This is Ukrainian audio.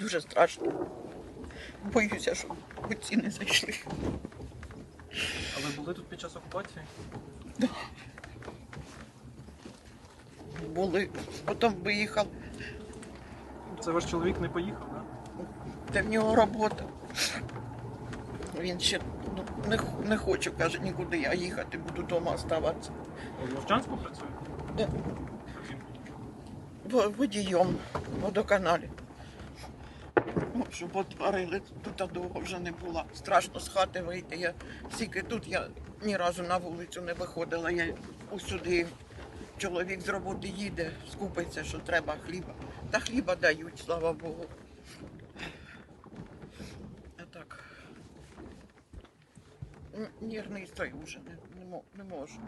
дуже страшно. Боюся, що ці не зайшли. А ви були тут під час окупації? Були, потім виїхав, Це ваш чоловік не поїхав, так? де в нього робота. Він ще ну, не, не хочу, каже, нікуди я їхати, буду вдома оставатися. У Вовчанську працює? Да. В- Водієм водоканалі. Щоб отварили, тут довго вже не була. Страшно з хати вийти. Я стільки тут я ні разу на вулицю не виходила. Я усюди чоловік з роботи їде, скупиться, що треба хліба. Та хліба дають, слава Богу. А так. Н- Нервний стой вже не, не можу.